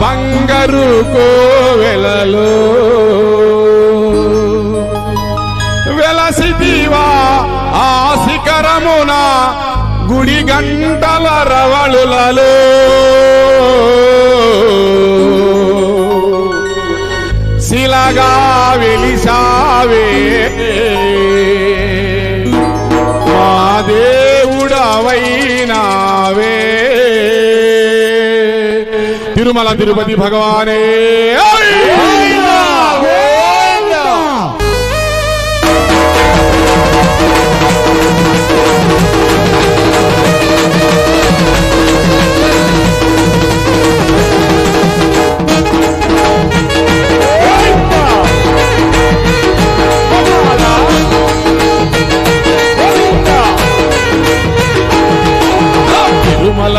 బంగారు కోవెలలో. వెలసిదివా ఆ శిఖరమున గుడి గంటల రవళులలో. శిలగా వెలిసావే. మా దేవుడవై तिरुमला तिरुपति भगवान।